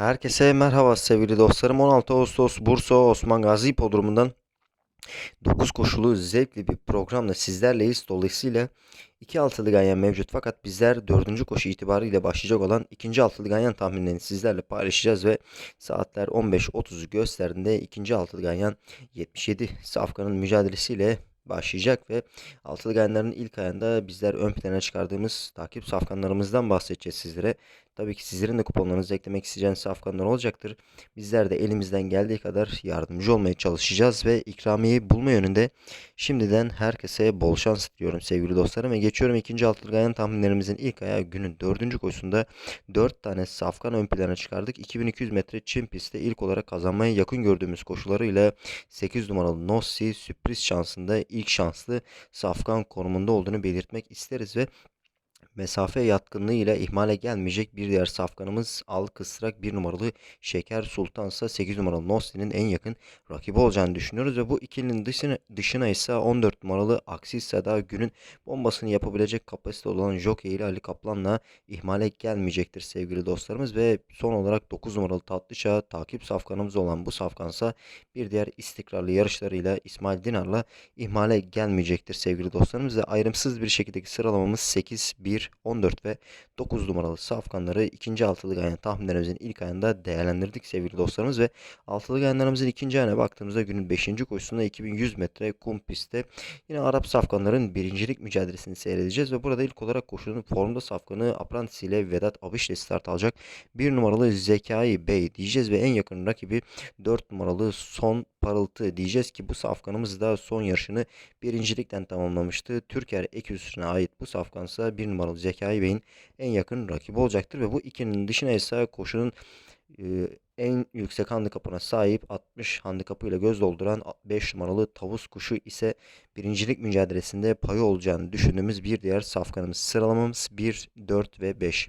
Herkese merhaba sevgili dostlarım. 16 Ağustos Bursa Osman Gazi Hipodromu'ndan 9 koşulu zevkli bir programla sizlerleyiz. Dolayısıyla 2 altılı ganyan mevcut fakat bizler 4. koşu itibariyle başlayacak olan 2. altılı ganyan tahminlerini sizlerle paylaşacağız ve saatler 15.30'u gösterdiğinde 2. altılı ganyan 77 safkanın mücadelesiyle başlayacak ve altılı ganyanların ilk ayında bizler ön plana çıkardığımız takip safkanlarımızdan bahsedeceğiz sizlere. Tabii ki sizlerin de kuponlarınızı eklemek isteyeceğiniz safkanlar olacaktır. Bizler de elimizden geldiği kadar yardımcı olmaya çalışacağız ve ikramiyeyi bulma yönünde şimdiden herkese bol şans diliyorum sevgili dostlarım. Ve geçiyorum ikinci altılı ganyan tahminlerimizin ilk ayağı günün dördüncü koşusunda 4 tane safkan ön plana çıkardık. 2200 metre çim pistte ilk olarak kazanmaya yakın gördüğümüz koşularıyla 8 numaralı Nossi sürpriz şansında ilk şanslı safkan konumunda olduğunu belirtmek isteriz ve mesafe yatkınlığıyla ihmale gelmeyecek bir diğer safkanımız Al Kısrak 1 numaralı Şeker Sultan ise 8 numaralı Nosli'nin en yakın rakibi olacağını düşünüyoruz ve bu ikilinin dışına, dışına ise 14 numaralı Aksis Seda günün bombasını yapabilecek kapasite olan Jockey ile Ali Kaplan'la ihmale gelmeyecektir sevgili dostlarımız ve son olarak 9 numaralı Tatlışa takip safkanımız olan bu safkansa bir diğer istikrarlı yarışlarıyla İsmail Dinar'la ihmale gelmeyecektir sevgili dostlarımız ve ayrımsız bir şekildeki sıralamamız 8, 1, 14 ve 9 numaralı safkanları ikinci altılı ganyan tahminlerimizin ilk ayında değerlendirdik sevgili dostlarımız ve altılı ganyanlarımızın ikinci ayına baktığımızda günün 5. koşusunda 2100 metre kum pistte yine Arap safkanların birincilik mücadelesini seyredeceğiz ve burada ilk olarak koşunun formda safkanı Apprentice ile Vedat Abış ile start alacak. Bir numaralı Zekai Bey diyeceğiz ve en yakın rakibi 4 numaralı Son Parıltı diyeceğiz ki bu safkanımız da son yarışını birincilikten tamamlamıştı. Türker Eküsü'ne ait bu safkansa bir numaralı Zekai Bey'in en yakın rakibi olacaktır ve bu ikinin dışına ise koşunun e, en yüksek handikapına sahip 60 handikapıyla göz dolduran 5 numaralı tavus kuşu ise birincilik mücadelesinde payı olacağını düşündüğümüz bir diğer safkanımız. Sıralamamız 1, 4 ve 5.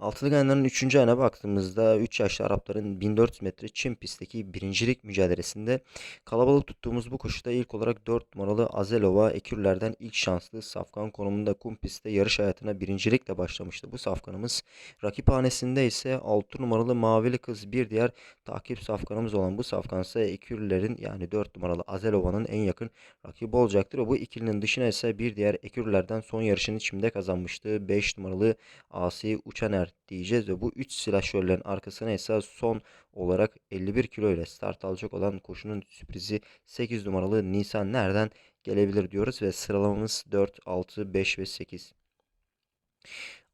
Altılı Ganyanların 3. ayına baktığımızda 3 yaşlı Arapların 1400 metre çim pistteki birincilik mücadelesinde kalabalık tuttuğumuz bu koşuda ilk olarak 4 numaralı Azelova Ekürler'den ilk şanslı safkan konumunda kum pistte yarış hayatına birincilikle başlamıştı. Bu safkanımız rakiphanesinde ise 6 numaralı Mavili Kız bir diğer takip safkanımız olan bu safkan ise Ekürler'in yani 4 numaralı Azelova'nın en yakın rakibi olacaktır. Ve bu ikilinin dışına ise bir diğer Ekürler'den son yarışını çimde kazanmıştı. 5 numaralı Asi Uçaner diyeceğiz ve bu 3 silahşörlerin arkasına ise son olarak 51 kilo ile start alacak olan koşunun sürprizi 8 numaralı Nisan nereden gelebilir diyoruz ve sıralamamız 4, 6, 5 ve 8.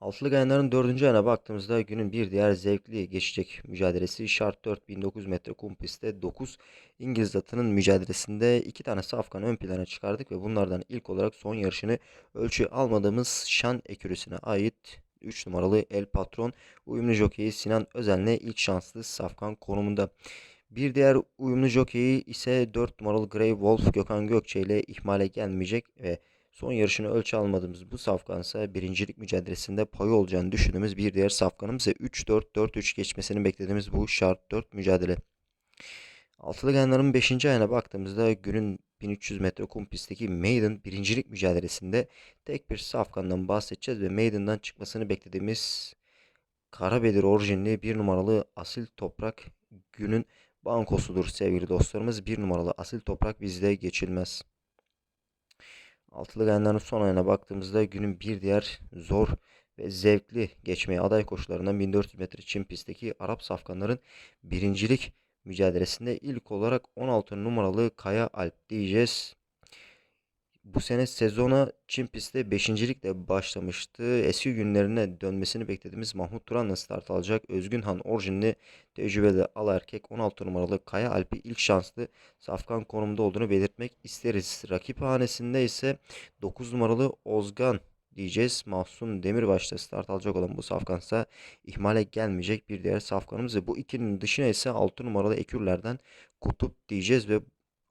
Altılı Ganyanların 4. ayına baktığımızda günün bir diğer zevkli geçecek mücadelesi şart 4 1900 metre kum pistte 9 İngiliz atının mücadelesinde iki tane safkan ön plana çıkardık ve bunlardan ilk olarak son yarışını ölçü almadığımız Şan ekürüsüne ait 3 numaralı El Patron uyumlu jokeyi Sinan Özen'le ilk şanslı safkan konumunda. Bir diğer uyumlu jokeyi ise 4 numaralı Grey Wolf Gökhan Gökçe ile ihmale gelmeyecek ve son yarışını ölçü almadığımız bu safkansa birincilik mücadelesinde payı olacağını düşündüğümüz bir diğer safkanımız ise 3-4-4-3 geçmesini beklediğimiz bu şart 4 mücadele. Altılı Ganyanların 5. ayına baktığımızda günün 1300 metre kum pistteki Maiden birincilik mücadelesinde tek bir safkandan bahsedeceğiz ve Maiden'dan çıkmasını beklediğimiz Karabedir orijinli bir numaralı Asil Toprak günün bankosudur sevgili dostlarımız. Bir numaralı Asil Toprak bizde geçilmez. Altılı Ganyanların son ayına baktığımızda günün bir diğer zor ve zevkli geçmeye aday koşularından 1400 metre çim pistteki Arap safkanların birincilik mücadelesinde ilk olarak 16 numaralı Kaya Alp diyeceğiz. Bu sene sezona Çin pistte 5. başlamıştı. Eski günlerine dönmesini beklediğimiz Mahmut Turan'la start alacak. Özgün Han orijinli tecrübeli al erkek 16 numaralı Kaya Alp'i ilk şanslı safkan konumda olduğunu belirtmek isteriz. Rakip hanesinde ise 9 numaralı Ozgan diyeceğiz. Mahsun Demirbaş'ta start alacak olan bu safkansa ihmale gelmeyecek bir diğer safkanımız. Bu ikinin dışına ise 6 numaralı Ekürler'den Kutup diyeceğiz ve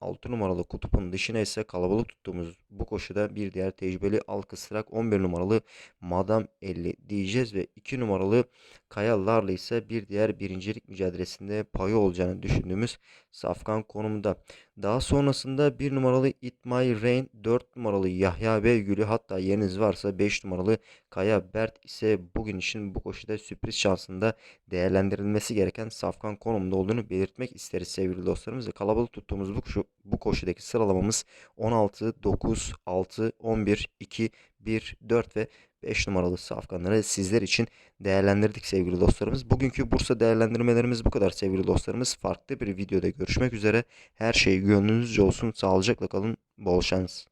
6 numaralı kutupun dışına ise kalabalık tuttuğumuz bu koşuda bir diğer tecrübeli Alkısırak 11 numaralı Madam 50 diyeceğiz ve 2 numaralı Kaya Larlı ise bir diğer birincilik mücadelesinde payı olacağını düşündüğümüz Safkan konumda. Daha sonrasında 1 numaralı It My Rain, 4 numaralı Yahya Beygül'ü hatta yeriniz varsa 5 numaralı Kaya Bert ise bugün için bu koşuda sürpriz şansında değerlendirilmesi gereken Safkan konumda olduğunu belirtmek isteriz sevgili dostlarımız. Kalabalık tuttuğumuz bu, koşu, bu koşudaki sıralamamız 16, 9, 6, 11, 2, 1, 4 ve 5 numaralı safkanları sizler için değerlendirdik sevgili dostlarımız. Bugünkü Bursa değerlendirmelerimiz bu kadar sevgili dostlarımız. Farklı bir videoda görüşmek üzere. Her şey gönlünüzce olsun. Sağlıcakla kalın. Bol şans.